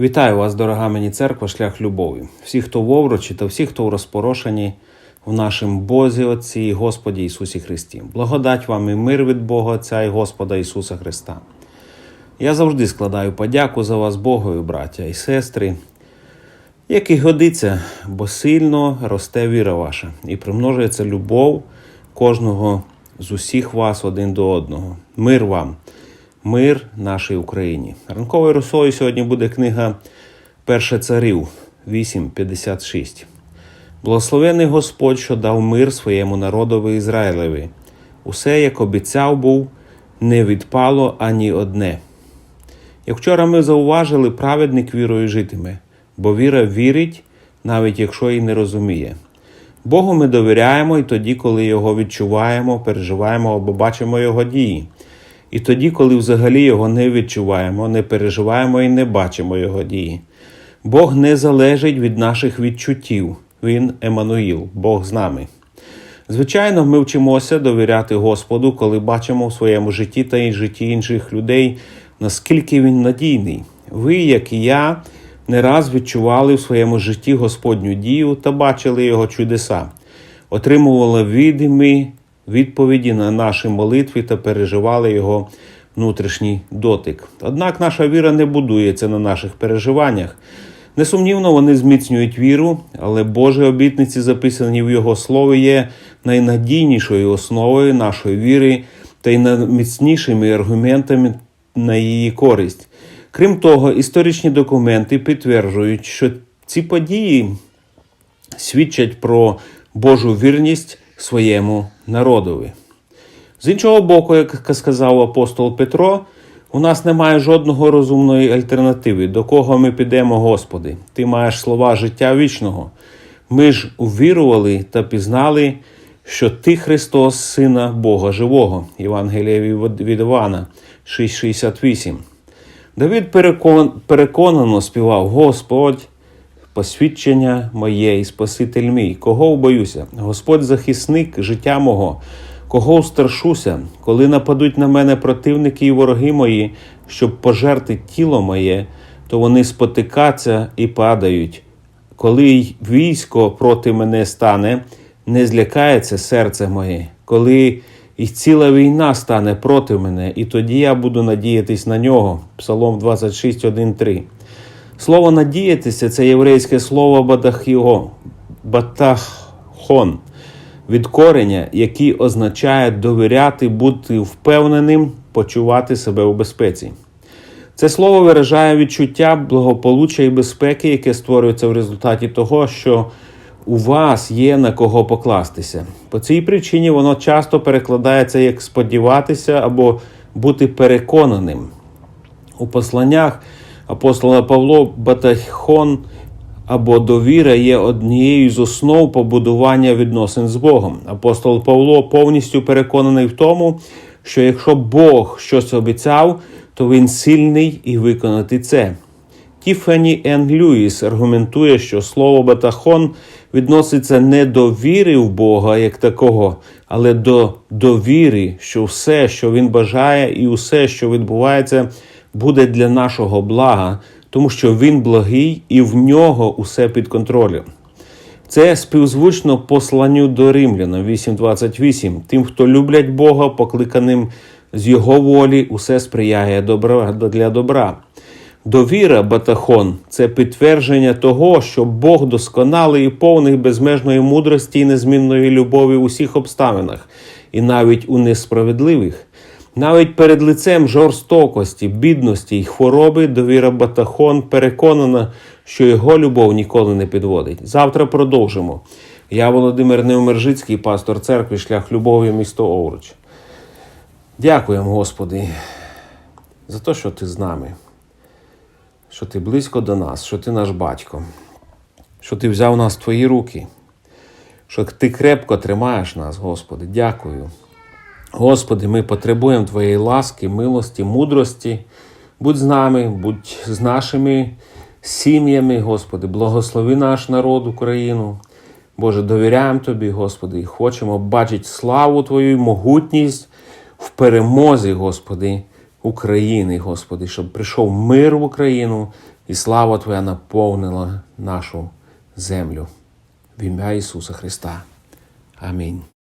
Вітаю вас, дорога мені церква, шлях любові. Всі, хто в оврочі та всі, хто в розпорошенні в нашому Бозі Отці і Господі Ісусі Христі. Благодать вам і мир від Бога Отця і Господа Ісуса Христа. Я завжди складаю подяку за вас, Богові, браття і сестри, як і годиться, бо сильно росте віра ваша і примножується любов кожного з усіх вас один до одного. Мир вам, мир нашій Україні. Ранковою росою сьогодні буде книга Перше царів 8.56. Благословений Господь, що дав мир своєму народові Ізраїлеві. Усе, як обіцяв був, не відпало ані одне. Як вчора ми зауважили, праведник вірою житиме, бо віра вірить, навіть якщо і не розуміє. Богу ми довіряємо і тоді, коли його відчуваємо, переживаємо або бачимо його дії. І тоді, коли взагалі його не відчуваємо, не переживаємо і не бачимо його дії. Бог не залежить від наших відчуттів. Він Еммануїл, Бог з нами. Звичайно, ми вчимося довіряти Господу, коли бачимо в своєму житті та й житті інших людей, наскільки він надійний. Ви, як і я, не раз відчували в своєму житті Господню дію та бачили його чудеса, отримували відомі відповіді на наші молитви та переживали його внутрішній дотик. Однак наша віра не будується на наших переживаннях. Несумнівно, вони зміцнюють віру, але Божі обітниці, записані в Його слові, є найнадійнішою основою нашої віри та й найміцнішими аргументами на її користь. Крім того, історичні документи підтверджують, що ці події свідчать про Божу вірність своєму народові. З іншого боку, як сказав апостол Петро, у нас немає жодного розумної альтернативи, до кого ми підемо, Господи. Ти маєш слова життя вічного. Ми ж увірували та пізнали, що Ти Христос, Сина Бога Живого. Євангелія від Івана 6,68. Давид переконано співав: Господь, посвідчення моє і Спаситель мій, кого боюся? Господь захисник життя мого, кого страшуся, коли нападуть на мене противники і вороги мої, щоб пожерти тіло моє, то вони спотикаться і падають. Коли й військо проти мене стане, не злякається серце моє, коли і ціла війна стане проти мене, і тоді я буду надіятись на нього. Псалом 26, 1, 3. Слово надіятися це єврейське слово бадахіго, батахон, від кореня, який означає довіряти, бути впевненим, почувати себе у безпеці. Це слово виражає відчуття благополуччя і безпеки, яке створюється в результаті того, що у вас є на кого покластися. По цій причині воно часто перекладається як сподіватися або бути переконаним. У посланнях апостола Павло Батахон або довіра є однією з основ побудування відносин з Богом. Апостол Павло повністю переконаний в тому, що якщо Бог щось обіцяв, то він сильний і виконати це. Тіфані Ен Льюіс аргументує, що слово батахон відноситься не до віри в Бога як такого, але до довіри, що все, що він бажає, і усе, що відбувається, буде для нашого блага, тому що він благий і в нього усе під контролем. Це співзвучно посланню до римлянам 8.28. Тим, хто люблять Бога, покликаним з Його волі, усе сприяє добра, для добра. Довіра, Батахон, це підтвердження того, що Бог досконалий і повний безмежної мудрості і незмінної любові в усіх обставинах, і навіть у несправедливих. Навіть перед лицем жорстокості, бідності й хвороби довіра Батахон переконана, що його любов ніколи не підводить. Завтра продовжимо. Я Володимир Неомержицький, пастор церкви, шлях любові, місто Овруч. Дякуємо, Господи, за те, що ти з нами, що ти близько до нас, що ти наш батько, що ти взяв нас в твої руки, що ти крепко тримаєш нас, Господи. Дякую. Господи, ми потребуємо Твоєї ласки, милості, мудрості. Будь з нами, будь з нашими сім'ями, Господи, благослови наш народ, Україну. Боже, довіряємо Тобі, Господи, і хочемо бачити славу Твою, і могутність в перемозі, Господи, України, Господи, щоб прийшов мир в Україну, і слава Твоя наповнила нашу землю. В ім'я Ісуса Христа. Амінь.